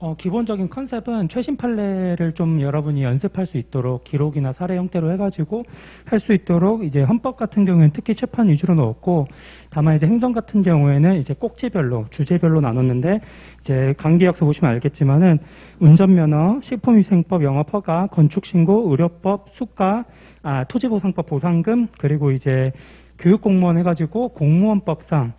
어, 기본적인 컨셉은 최신 판례를 좀 여러분이 연습할 수 있도록 기록이나 사례 형태로 해가지고 할 수 있도록 이제 헌법 같은 경우에는 특히 최판 위주로 넣었고 다만 이제 행정 같은 경우에는 이제 꼭지별로 주제별로 나눴는데 이제 강기약서 보시면 알겠지만은 운전면허, 식품위생법, 영업허가, 건축신고, 의료법, 수가, 아, 토지보상법 보상금 그리고 이제 교육공무원 해가지고 공무원법상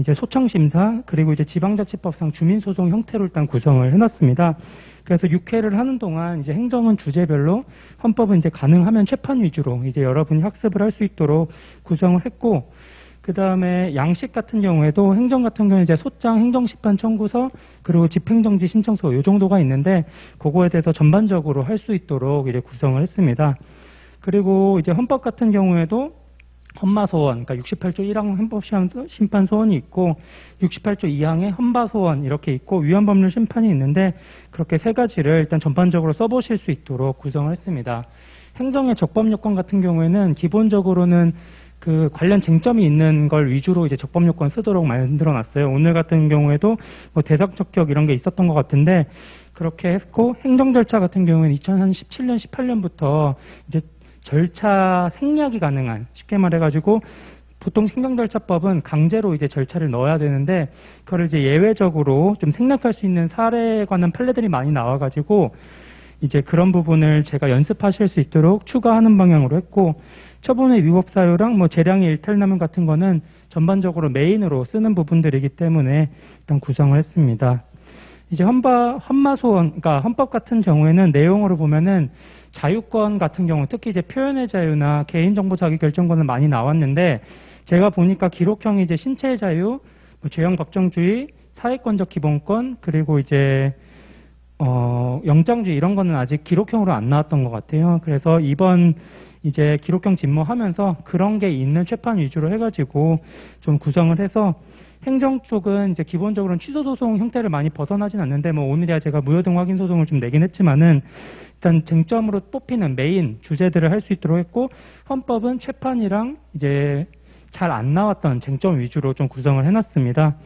이제 소청 심사 그리고 이제 지방자치법상 주민소송 형태로 일단 구성을 해놨습니다. 그래서 6회를 하는 동안 이제 행정은 주제별로 헌법은 이제 가능하면 최판 위주로 이제 여러분이 학습을 할 수 있도록 구성을 했고 그 다음에 양식 같은 경우에도 행정 같은 경우에 이제 소장 행정심판 청구서 그리고 집행정지 신청서 요 정도가 있는데 그거에 대해서 전반적으로 할 수 있도록 이제 구성을 했습니다. 그리고 이제 헌법 같은 경우에도 헌마 소원, 그러니까 68조 1항 헌법심판 소원이 있고 68조 2항에 헌바 소원 이렇게 있고 위헌법률 심판이 있는데 그렇게 세 가지를 일단 전반적으로 써보실 수 있도록 구성을 했습니다. 행정의 적법 요건 같은 경우에는 기본적으로는 그 관련 쟁점이 있는 걸 위주로 이제 적법 요건 쓰도록 만들어 놨어요. 오늘 같은 경우에도 뭐 대상 적격 이런 게 있었던 것 같은데 그렇게 했고 행정 절차 같은 경우에는 2017년 18년부터 이제 절차 생략이 가능한 쉽게 말해가지고 보통 행정절차법은 강제로 이제 절차를 넣어야 되는데 그걸 이제 예외적으로 좀 생략할 수 있는 사례에 관한 판례들이 많이 나와가지고 이제 그런 부분을 제가 연습하실 수 있도록 추가하는 방향으로 했고 처분의 위법 사유랑 뭐 재량의 일탈남용 같은 거는 전반적으로 메인으로 쓰는 부분들이기 때문에 일단 구성을 했습니다. 이제 헌바, 헌마소원, 그러니까 헌법 같은 경우에는 내용으로 보면은 자유권 같은 경우, 특히 이제 표현의 자유나 개인정보 자기 결정권은 많이 나왔는데, 제가 보니까 기록형이 이제 신체의 자유, 뭐 죄형 법정주의, 사회권적 기본권, 그리고 이제, 어, 영장주의 이런 거는 아직 기록형으로 안 나왔던 것 같아요. 그래서 이번 이제 기록형 집무하면서 그런 게 있는 최판 위주로 해가지고 좀 구성을 해서 행정 쪽은 이제 기본적으로는 취소 소송 형태를 많이 벗어나진 않는데 뭐 오늘이야 제가 무효등 확인 소송을 좀 내긴 했지만은 일단 쟁점으로 뽑히는 메인 주제들을 할 수 있도록 했고 헌법은 최판이랑 이제 잘 안 나왔던 쟁점 위주로 좀 구성을 해놨습니다.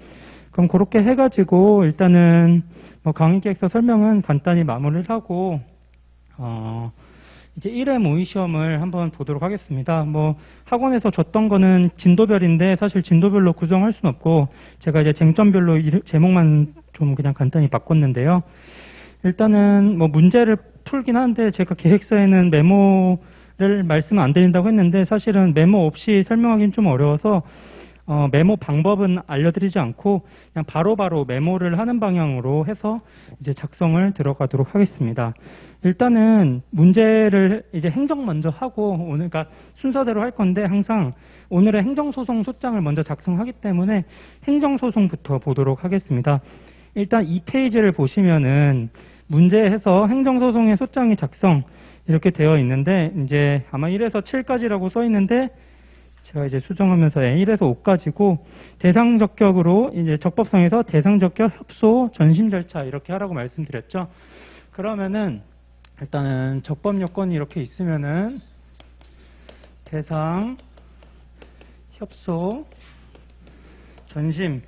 그럼 그렇게 해가지고 일단은 뭐 강의 계획서 설명은 간단히 마무리를 하고 어 이제 1회 모의 시험을 한번 보도록 하겠습니다. 뭐 학원에서 줬던 거는 진도별인데 사실 진도별로 구성할 수는 없고 제가 이제 쟁점별로 제목만 좀 그냥 간단히 바꿨는데요. 일단은 뭐 문제를 풀긴 하는데 제가 계획서에는 메모를 말씀 안 드린다고 했는데 사실은 메모 없이 설명하기는 좀 어려워서 어, 메모 방법은 알려드리지 않고 그냥 바로 바로 메모를 하는 방향으로 해서 이제 작성을 들어가도록 하겠습니다. 일단은 문제를 이제 행정 먼저 하고 오늘 그러니까 순서대로 할 건데 항상 오늘의 행정소송 소장을 먼저 작성하기 때문에 행정소송부터 보도록 하겠습니다. 일단 이 페이지를 보시면은 문제에서 행정소송의 소장이 작성 이렇게 되어 있는데 이제 아마 1에서 7까지라고 써 있는데 제가 이제 수정하면서 1에서 5까지고 대상 적격으로 이제 적법성에서 대상 적격 협소 전심 절차 이렇게 하라고 말씀드렸죠. 그러면은 일단은 적법 요건이 이렇게 있으면은 대상 협소 전심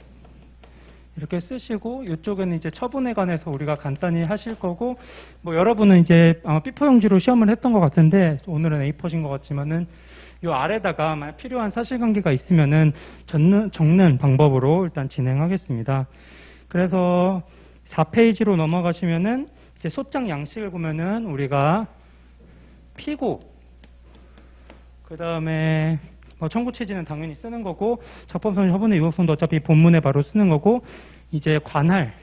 이렇게 쓰시고 이쪽에는 이제 처분에 관해서 우리가 간단히 하실 거고 뭐 여러분은 이제 아마 삐포 용지로 시험을 했던 것 같은데 오늘은 A4신 것 같지만은 요 아래다가 필요한 사실관계가 있으면은 적는, 적는 방법으로 일단 진행하겠습니다. 그래서 4페이지로 넘어가시면은 이제 소장 양식을 보면은 우리가 피고 그 다음에 뭐 청구 취지는 당연히 쓰는 거고 적법성 협의의 위법성도 어차피 본문에 바로 쓰는 거고 이제 관할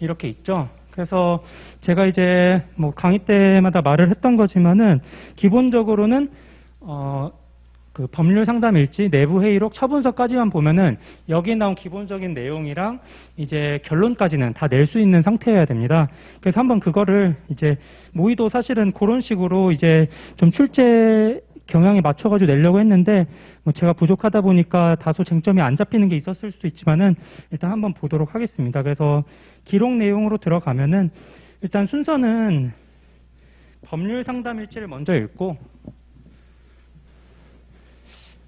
이렇게 있죠. 그래서 제가 이제 뭐 강의 때마다 말을 했던 거지만은 기본적으로는 어 그 법률 상담 일지 내부 회의록 처분서까지만 보면은 여기 나온 기본적인 내용이랑 이제 결론까지는 다 낼 수 있는 상태여야 됩니다. 그래서 한번 그거를 이제 모의도 사실은 그런 식으로 이제 좀 출제 경향에 맞춰가지고 내려고 했는데 뭐 제가 부족하다 보니까 다소 쟁점이 안 잡히는 게 있었을 수도 있지만은 일단 한번 보도록 하겠습니다. 그래서 기록 내용으로 들어가면은 일단 순서는 법률 상담 일지를 먼저 읽고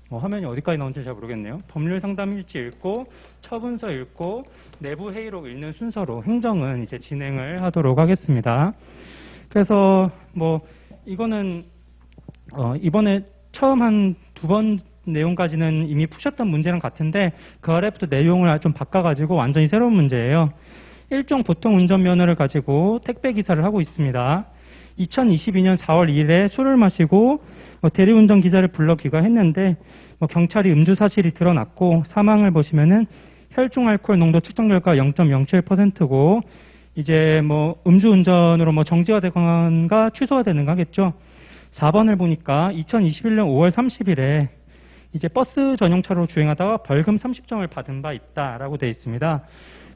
뭐 화면이 어디까지 나온지 잘 모르겠네요. 법률 상담 일지 읽고 처분서 읽고 내부 회의록 읽는 순서로 행정은 이제 진행을 하도록 하겠습니다. 그래서 뭐 이거는 어, 이번에 처음 한 두 번 내용까지는 이미 푸셨던 문제랑 같은데 그 아래부터 내용을 좀 바꿔가지고 완전히 새로운 문제예요. 일종 보통 운전면허를 가지고 택배 기사를 하고 있습니다. 2022년 4월 2일에 술을 마시고 뭐 대리운전 기자를 불러 귀가했는데 뭐 경찰이 음주 사실이 드러났고 사망을 보시면은 혈중 알코올 농도 측정 결과 0.07%고 이제 뭐 음주 운전으로 뭐 정지가 되거나 취소가 되는가 하겠죠. 4번을 보니까 2021년 5월 30일에 이제 버스 전용차로 주행하다가 벌금 30점을 받은 바 있다라고 되어 있습니다.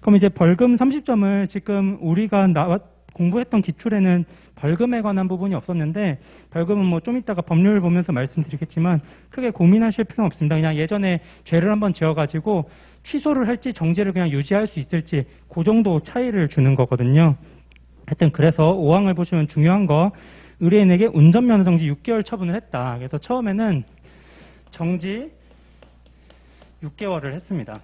그럼 이제 벌금 30점을 지금 우리가 나와 공부했던 기출에는 벌금에 관한 부분이 없었는데 벌금은 뭐 좀 이따가 법률을 보면서 말씀드리겠지만 크게 고민하실 필요는 없습니다. 그냥 예전에 죄를 한번 지어가지고 취소를 할지 정지를 그냥 유지할 수 있을지 그 정도 차이를 주는 거거든요. 하여튼 그래서 5항을 보시면 중요한 거 의뢰인에게 운전면허 정지 6개월 처분을 했다. 그래서 처음에는 정지 6개월을 했습니다.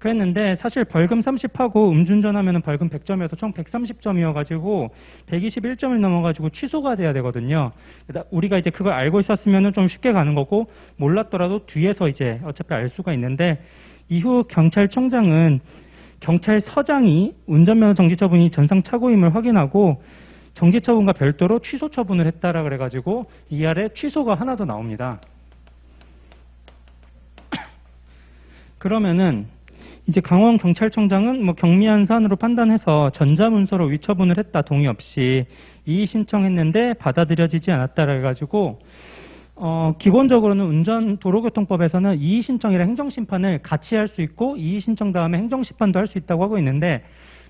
그랬는데 사실 벌금 30하고 음주운전 하면 벌금 100점이어서 총 130점이어가지고 121점을 넘어가지고 취소가 돼야 되거든요. 우리가 이제 그걸 알고 있었으면 좀 쉽게 가는 거고 몰랐더라도 뒤에서 이제 어차피 알 수가 있는데 이후 경찰청장은 경찰서장이 운전면허 정지 처분이 전상 착오임을 확인하고 정지 처분과 별도로 취소 처분을 했다라 그래가지고 이 아래 취소가 하나 더 나옵니다. 그러면은 이제 강원 경찰청장은 뭐 경미한 사안으로 판단해서 전자문서로 위처분을 했다 동의 없이. 이의 신청했는데 받아들여지지 않았다라 해가지고 어 기본적으로는 운전 도로교통법에서는 이의 신청이랑 행정 심판을 같이 할 수 있고 이의 신청 다음에 행정 심판도 할 수 있다고 하고 있는데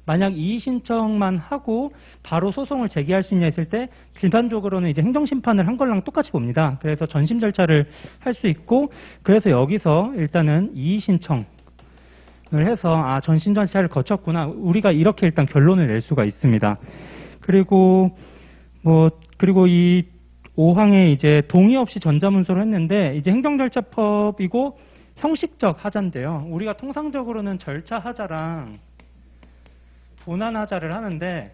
만약 이의 신청만 하고 바로 소송을 제기할 수 있냐 했을 때 일반적으로는 이제 행정심판을 한 거랑 똑같이 봅니다. 그래서 전심 절차를 할 수 있고 그래서 여기서 일단은 이의 신청 을 해서 아 전신 절차를 거쳤구나 우리가 이렇게 일단 결론을 낼 수가 있습니다. 그리고 뭐 그리고 이 5항에 이제 동의 없이 전자문서로 했는데 이제 행정절차법이고 형식적 하자인데요. 우리가 통상적으로는 절차 하자랑 본안 하자를 하는데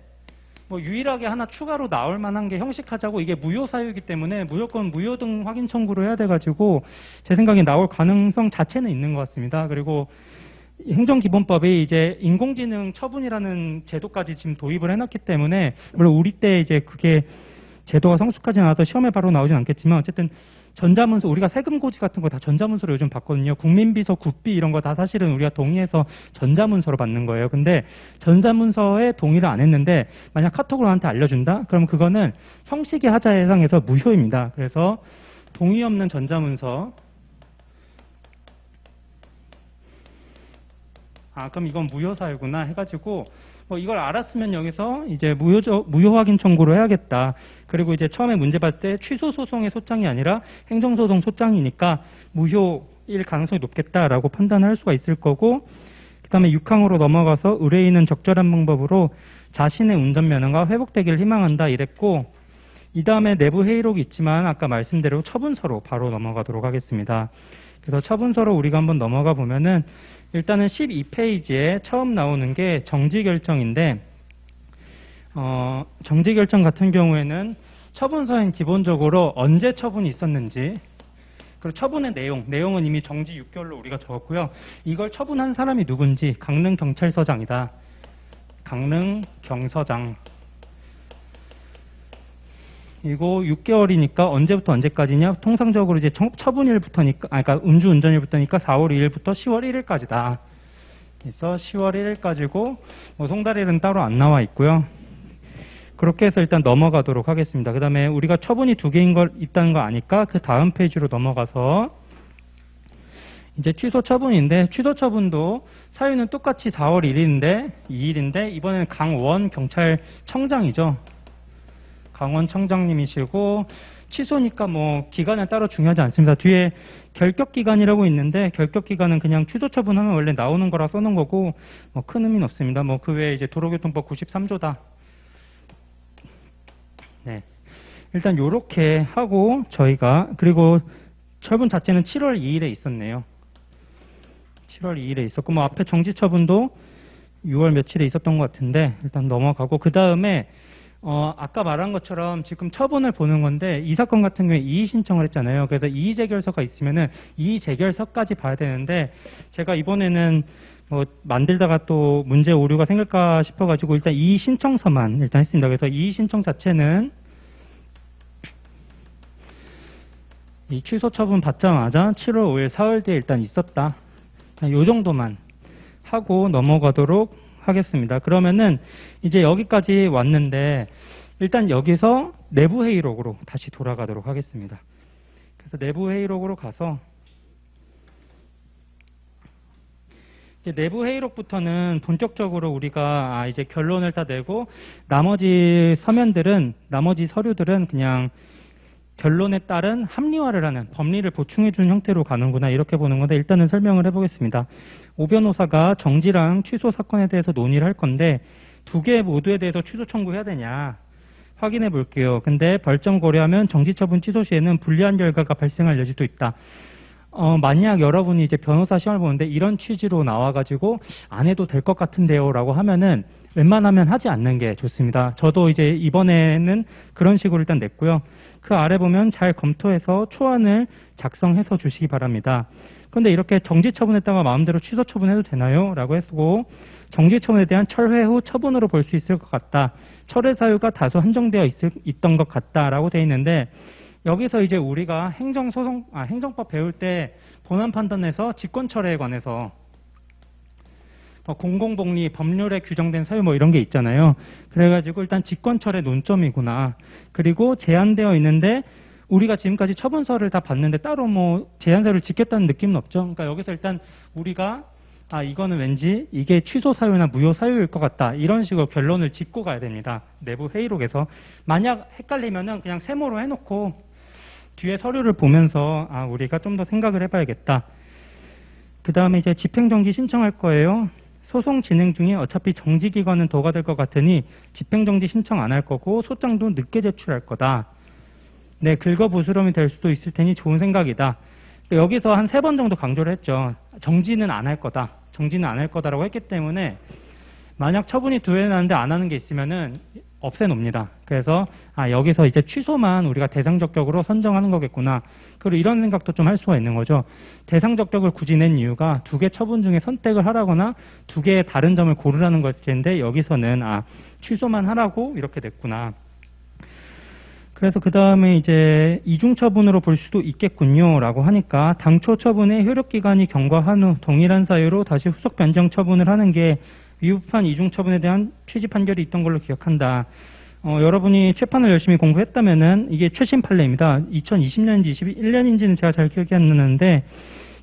뭐 유일하게 하나 추가로 나올 만한 게 형식 하자고 이게 무효 사유이기 때문에 무조건 무효 등 확인 청구를 해야 돼가지고 제 생각에 나올 가능성 자체는 있는 것 같습니다. 그리고 행정기본법이 이제 인공지능 처분이라는 제도까지 지금 도입을 해놨기 때문에 물론 우리 때 이제 그게 제도가 성숙하지 않아서 시험에 바로 나오진 않겠지만 어쨌든 전자문서 우리가 세금 고지 같은 거 다 전자문서로 요즘 받거든요. 국민비서 국비 이런 거 다 사실은 우리가 동의해서 전자문서로 받는 거예요. 근데 전자문서에 동의를 안 했는데 만약 카톡으로 나한테 알려준다? 그럼 그거는 형식의 하자에 해당해서 무효입니다. 그래서 동의 없는 전자문서 아 그럼 이건 무효 사유구나 해가지고 뭐 이걸 알았으면 여기서 이제 무효 무효 확인 청구를 해야겠다. 그리고 이제 처음에 문제 봤을 때 취소 소송의 소장이 아니라 행정 소송 소장이니까 무효일 가능성이 높겠다라고 판단할 수가 있을 거고 그다음에 6항으로 넘어가서 의뢰인은 적절한 방법으로 자신의 운전 면허가 회복되기를 희망한다 이랬고 이 다음에 내부 회의록이 있지만 아까 말씀대로 처분서로 바로 넘어가도록 하겠습니다. 그래서 처분서로 우리가 한번 넘어가 보면은 일단은 12페이지에 처음 나오는 게 정지 결정인데 어, 정지 결정 같은 경우에는 처분서엔 기본적으로 언제 처분이 있었는지 그리고 처분의 내용, 내용은 이미 정지 6개월로 우리가 적었고요. 이걸 처분한 사람이 누군지 강릉 경찰서장이다. 강릉 경서장. 이거 6개월이니까 언제부터 언제까지냐? 통상적으로 이제 청- 처분일부터니까, 아, 그러니까 음주운전일부터니까 4월 2일부터 10월 1일까지다. 그래서 10월 1일까지고, 뭐 송달일은 따로 안 나와 있고요. 그렇게 해서 일단 넘어가도록 하겠습니다. 그 다음에 우리가 처분이 두 개인 걸 있다는 거 아니까 그 다음 페이지로 넘어가서 이제 취소 처분인데 취소 처분도 사유는 똑같이 4월 1일인데 2일인데 이번에는 강원 경찰청장이죠. 강원 청장님이시고 취소니까 뭐 기간은 따로 중요하지 않습니다. 뒤에 결격 기간이라고 있는데 결격 기간은 그냥 취소 처분하면 원래 나오는 거라 써놓은 거고 뭐 큰 의미는 없습니다. 뭐 그 외에 이제 도로교통법 93조다. 네. 일단 요렇게 하고 저희가 그리고 처분 자체는 7월 2일에 있었네요. 7월 2일에 있었고 뭐 앞에 정지 처분도 6월 며칠에 있었던 것 같은데 일단 넘어가고 그 다음에 어, 아까 말한 것처럼 지금 처분을 보는 건데 이 사건 같은 경우에 이의 신청을 했잖아요. 그래서 이의 재결서가 있으면은 이의 재결서까지 봐야 되는데 제가 이번에는 뭐 만들다가 또 문제 오류가 생길까 싶어가지고 일단 이의 신청서만 일단 했습니다. 그래서 이의 신청 자체는 이 취소 처분 받자마자 7월 5일 사흘 뒤에 일단 있었다. 요 정도만 하고 넘어가도록 하겠습니다. 그러면은 이제 여기까지 왔는데 일단 여기서 내부 회의록으로 다시 돌아가도록 하겠습니다. 그래서 내부 회의록으로 가서 내부 회의록부터는 본격적으로 우리가 아 이제 결론을 다 내고 나머지 서면들은 나머지 서류들은 그냥 결론에 따른 합리화를 하는 법리를 보충해 준 형태로 가는구나 이렇게 보는 건데 일단은 설명을 해보겠습니다. 오 변호사가 정지랑 취소 사건에 대해서 논의를 할 건데 두 개 모두에 대해서 취소 청구해야 되냐 확인해 볼게요. 근데 벌점 고려하면 정지 처분 취소 시에는 불리한 결과가 발생할 여지도 있다. 어, 만약 여러분이 이제 변호사 시험을 보는데 이런 취지로 나와가지고 안 해도 될 것 같은데요 라고 하면은 웬만하면 하지 않는 게 좋습니다. 저도 이제 이번에는 그런 식으로 일단 냈고요. 그 아래 보면 잘 검토해서 초안을 작성해서 주시기 바랍니다. 근데 이렇게 정지 처분했다가 마음대로 취소 처분해도 되나요? 라고 했고 정지 처분에 대한 철회 후 처분으로 볼 수 있을 것 같다. 철회 사유가 다소 한정되어 있을, 있던 것 같다라고 돼 있는데 여기서 이제 우리가 행정소송, 아, 행정법 배울 때 본안 판단에서 직권 철회에 관해서 어, 공공복리 법률에 규정된 사유 뭐 이런 게 있잖아요. 그래가지고 일단 직권철의 논점이구나. 그리고 제한되어 있는데 우리가 지금까지 처분서를 다 봤는데 따로 뭐 제한서를 짓겠다는 느낌은 없죠. 그러니까 여기서 일단 우리가 아 이거는 왠지 이게 취소 사유나 무효 사유일 것 같다 이런 식으로 결론을 짓고 가야 됩니다. 내부 회의록에서 만약 헷갈리면은 그냥 세모로 해놓고 뒤에 서류를 보면서 아 우리가 좀 더 생각을 해봐야겠다. 그 다음에 이제 집행정지 신청할 거예요. 소송 진행 중에 어차피 정지 기간은 더가 될 것 같으니 집행정지 신청 안 할 거고 소장도 늦게 제출할 거다. 네, 긁어부스럼이 될 수도 있을 테니 좋은 생각이다. 여기서 한 세 번 정도 강조를 했죠. 정지는 안 할 거다. 정지는 안 할 거다라고 했기 때문에 만약 처분이 두 해 나는데 안 하는 게 있으면은 없애놉니다. 그래서 아 여기서 이제 취소만 우리가 대상적격으로 선정하는 거겠구나. 그리고 이런 생각도 좀 할 수가 있는 거죠. 대상적격을 굳이 낸 이유가 두 개 처분 중에 선택을 하라거나 두 개의 다른 점을 고르라는 것일 텐데 여기서는 아 취소만 하라고 이렇게 됐구나. 그래서 그 다음에 이제 이중 처분으로 볼 수도 있겠군요라고 하니까 당초 처분의 효력 기간이 경과한 후 동일한 사유로 다시 후속 변경 처분을 하는 게 위법한 이중 처분에 대한 취지 판결이 있던 걸로 기억한다. 어, 여러분이 재판을 열심히 공부했다면은 이게 최신 판례입니다. 2020년인지 21년인지는 제가 잘 기억이 안 나는데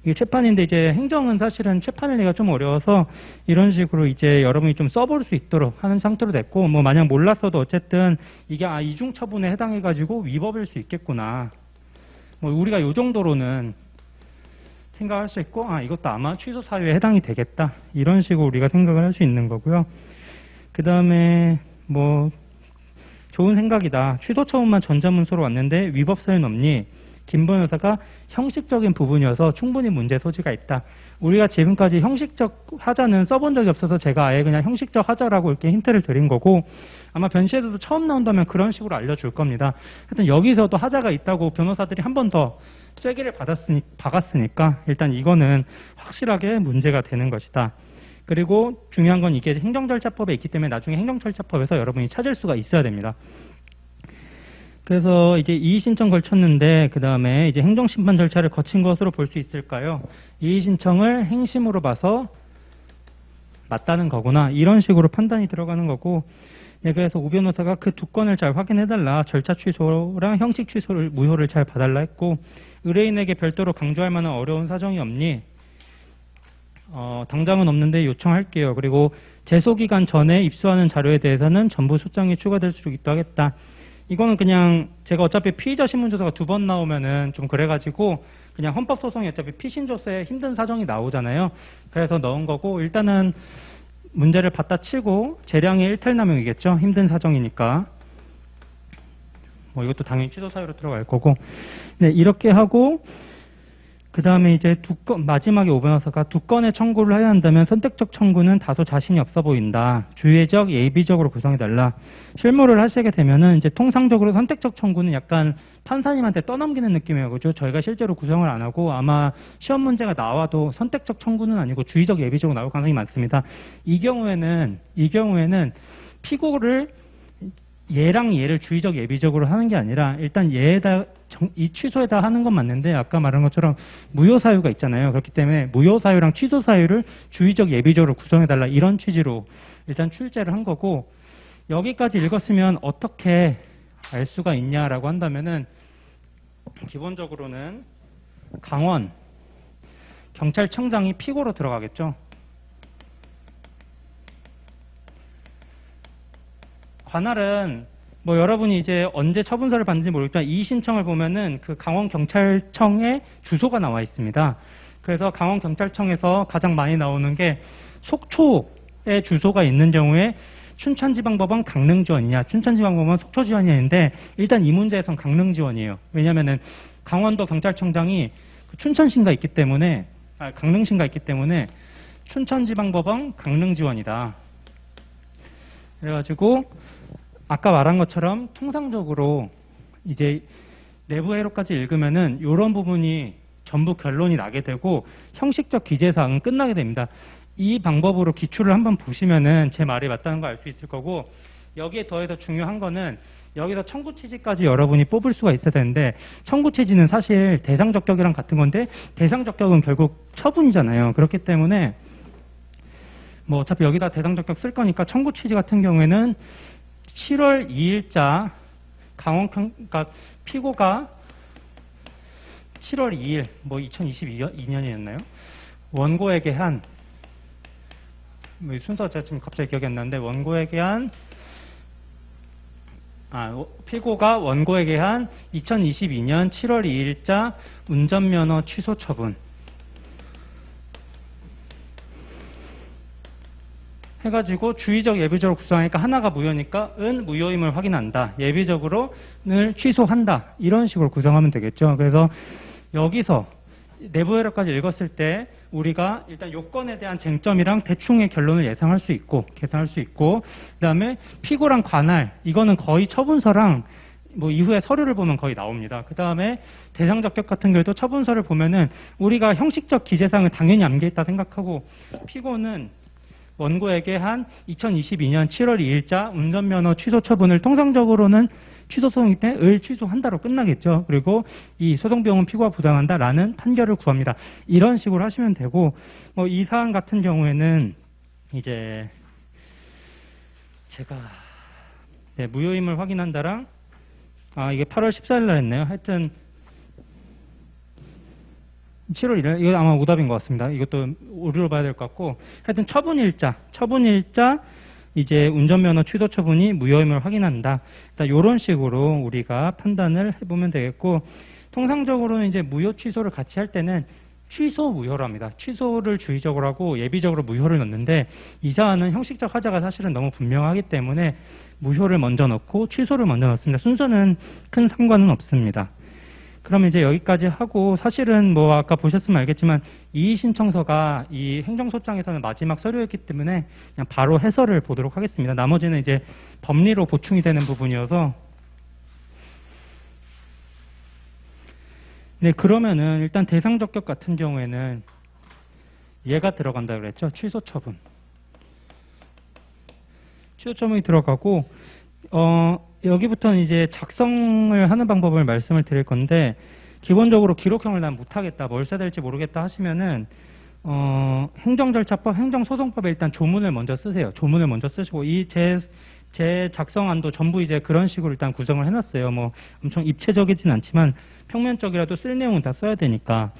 이게 재판인데 이제 행정은 사실은 재판을 좀 어려워서 이런 식으로 이제 여러분이 좀 써볼 수 있도록 하는 상태로 됐고 뭐 만약 몰랐어도 어쨌든 이게 아 이중 처분에 해당해 가지고 위법일 수 있겠구나. 뭐 우리가 요 정도로는 생각할 수 있고 아 이것도 아마 취소 사유에 해당이 되겠다 이런 식으로 우리가 생각을 할 수 있는 거고요. 그 다음에 뭐 좋은 생각이다. 취소 처분만 전자문서로 왔는데 위법 사유는 없니? 김 변호사가 형식적인 부분이어서 충분히 문제 소지가 있다. 우리가 지금까지 형식적 하자는 써본 적이 없어서 제가 아예 그냥 형식적 하자라고 이렇게 힌트를 드린 거고 아마 변시에서도 처음 나온다면 그런 식으로 알려줄 겁니다. 하여튼 여기서도 하자가 있다고 변호사들이 한 번 더 쐐기를 받았으니, 박았으니까 일단 이거는 확실하게 문제가 되는 것이다. 그리고 중요한 건 이게 행정절차법에 있기 때문에 나중에 행정절차법에서 여러분이 찾을 수가 있어야 됩니다. 그래서 이제 이의 신청 걸쳤는데 그 다음에 이제 행정심판 절차를 거친 것으로 볼 수 있을까요? 이의 신청을 행심으로 봐서 맞다는 거구나 이런 식으로 판단이 들어가는 거고 네, 그래서 우 변호사가 그 두 건을 잘 확인해달라 절차 취소랑 형식 취소를 무효를 잘 봐달라 했고 의뢰인에게 별도로 강조할 만한 어려운 사정이 없니? 어, 당장은 없는데 요청할게요. 그리고 제소 기간 전에 입수하는 자료에 대해서는 전부 소장이 추가될 수 있도록 하겠다. 이거는 그냥 제가 어차피 피의자 신문조사가 두 번 나오면은 좀 그래가지고 그냥 헌법소송이 어차피 피신조서에 힘든 사정이 나오잖아요. 그래서 넣은 거고 일단은 문제를 받다 치고 재량의 일탈남용이겠죠. 힘든 사정이니까. 뭐 이것도 당연히 취소 사유로 들어갈 거고. 네, 이렇게 하고 그 다음에 이제 두 건, 마지막에 5번 화사가 두 건의 청구를 해야 한다면 선택적 청구는 다소 자신이 없어 보인다. 주의적, 예비적으로 구성해달라. 실무를 하시게 되면은 이제 통상적으로 선택적 청구는 약간 판사님한테 떠넘기는 느낌이에요. 그죠? 저희가 실제로 구성을 안 하고 아마 시험 문제가 나와도 선택적 청구는 아니고 주의적, 예비적으로 나올 가능성이 많습니다. 이 경우에는, 이 경우에는 피고를 얘랑 얘를 주의적 예비적으로 하는 게 아니라 일단 얘에다 정- 이 취소에다 하는 건 맞는데 아까 말한 것처럼 무효 사유가 있잖아요. 그렇기 때문에 무효 사유랑 취소 사유를 주의적 예비적으로 구성해 달라 이런 취지로 일단 출제를 한 거고 여기까지 읽었으면 어떻게 알 수가 있냐라고 한다면은 기본적으로는 강원 경찰청장이 피고로 들어가겠죠. 관할은 뭐 여러분이 이제 언제 처분서를 받는지 모르겠지만 이의 신청을 보면은 그 강원 경찰청의 주소가 나와 있습니다. 그래서 강원 경찰청에서 가장 많이 나오는 게 속초에 주소가 있는 경우에 춘천지방법원 강릉지원이냐, 춘천지방법원 속초지원이냐인데 일단 이 문제에선 강릉지원이에요. 왜냐면은 강원도 경찰청장이 그 춘천시가 있기 때문에 아, 강릉시가 있기 때문에 춘천지방법원 강릉지원이다. 그래가지고 아까 말한 것처럼 통상적으로 이제 내부 회로까지 읽으면은 이런 부분이 전부 결론이 나게 되고 형식적 기재 사항은 끝나게 됩니다. 이 방법으로 기출을 한번 보시면은 제 말이 맞다는 거알수 있을 거고 여기에 더해서 중요한 거는 여기서 청구 취지까지 여러분이 뽑을 수가 있어야 되는데 청구 취지는 사실 대상 적격이랑 같은 건데 대상 적격은 결국 처분이잖아요. 그렇기 때문에 뭐 어차피 여기다 대상 적격 쓸 거니까 청구 취지 같은 경우에는 7월 2일자 강원 경- 그러니까 피고가 7월 2일 뭐 2022년이었나요? 원고에게 한뭐 순서 제가 지금 갑자기 기억이 안 나는데 원고에게 한 아, 워- 피고가 원고에게 한 2022년 7월 2일자 운전면허 취소 처분 해가지고 주의적 예비적으로 구성하니까 하나가 무효니까 은 무효임을 확인한다. 예비적으로는 취소한다. 이런 식으로 구성하면 되겠죠. 그래서 여기서 내부 회로까지 읽었을 때 우리가 일단 요건에 대한 쟁점이랑 대충의 결론을 예상할 수 있고 계산할 수 있고 그다음에 피고랑 관할 이거는 거의 처분서랑 뭐 이후에 서류를 보면 거의 나옵니다. 그 다음에 대상 적격 같은 경우도 처분서를 보면은 우리가 형식적 기재사항은 당연히 암기했다 생각하고 피고는 원고에게 한 2022년 7월 2일자 운전면허 취소 처분을 통상적으로는 취소 소송일 때을 취소한다로 끝나겠죠. 그리고 이 소송 비용은 피고가 부담한다라는 판결을 구합니다. 이런 식으로 하시면 되고 뭐 이 사안 같은 경우에는 이제 제가 네, 무효임을 확인한다랑 아 이게 8월 14일 날 했네요. 하여튼 7월 1일 이거 아마 오답인 것 같습니다. 이것도 오류로 봐야 될 것 같고 하여튼 처분일자 처분일자 이제 운전면허 취소 처분이 무효임을 확인한다. 이런 식으로 우리가 판단을 해보면 되겠고 통상적으로는 이제 무효 취소를 같이 할 때는 취소 무효로 합니다. 취소를 주의적으로 하고 예비적으로 무효를 넣는데 이 사안은 형식적 하자가 사실은 너무 분명하기 때문에 무효를 먼저 넣고 취소를 먼저 넣습니다. 순서는 큰 상관은 없습니다. 그러면 이제 여기까지 하고 사실은 뭐 아까 보셨으면 알겠지만 이의 신청서가 이 행정소장에서는 마지막 서류였기 때문에 그냥 바로 해설을 보도록 하겠습니다. 나머지는 이제 법리로 보충이 되는 부분이어서. 네 그러면은 일단 대상 적격 같은 경우에는 얘가 들어간다 그랬죠? 취소 처분. 취소 처분이 들어가고 어, 여기부터는 이제 작성을 하는 방법을 말씀을 드릴 건데 기본적으로 기록형을 난 못하겠다, 뭘 써야 될지 모르겠다 하시면은 어, 행정절차법, 행정소송법에 일단 조문을 먼저 쓰세요. 조문을 먼저 쓰시고 이제 제 작성안도 전부 이제 그런 식으로 일단 구성을 해놨어요. 뭐 엄청 입체적이진 않지만 평면적이라도 쓸 내용은 다 써야 되니까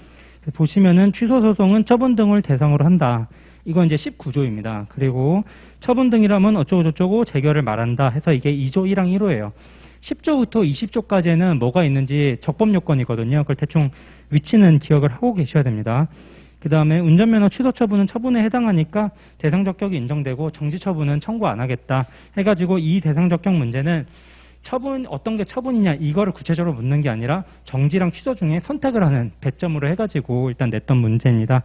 보시면은 취소 소송은 처분 등을 대상으로 한다. 이건 이제 19조입니다. 그리고 처분 등이라면 어쩌고 저쩌고 재결을 말한다 해서 이게 2조 1항 1호예요. 10조부터 20조까지는 뭐가 있는지 적법 요건이거든요. 그걸 대충 위치는 기억을 하고 계셔야 됩니다. 그 다음에 운전면허 취소 처분은 처분에 해당하니까 대상 적격이 인정되고 정지 처분은 청구 안 하겠다 해가지고 이 대상 적격 문제는 처분 어떤 게 처분이냐 이거를 구체적으로 묻는 게 아니라 정지랑 취소 중에 선택을 하는 배점으로 해가지고 일단 냈던 문제입니다.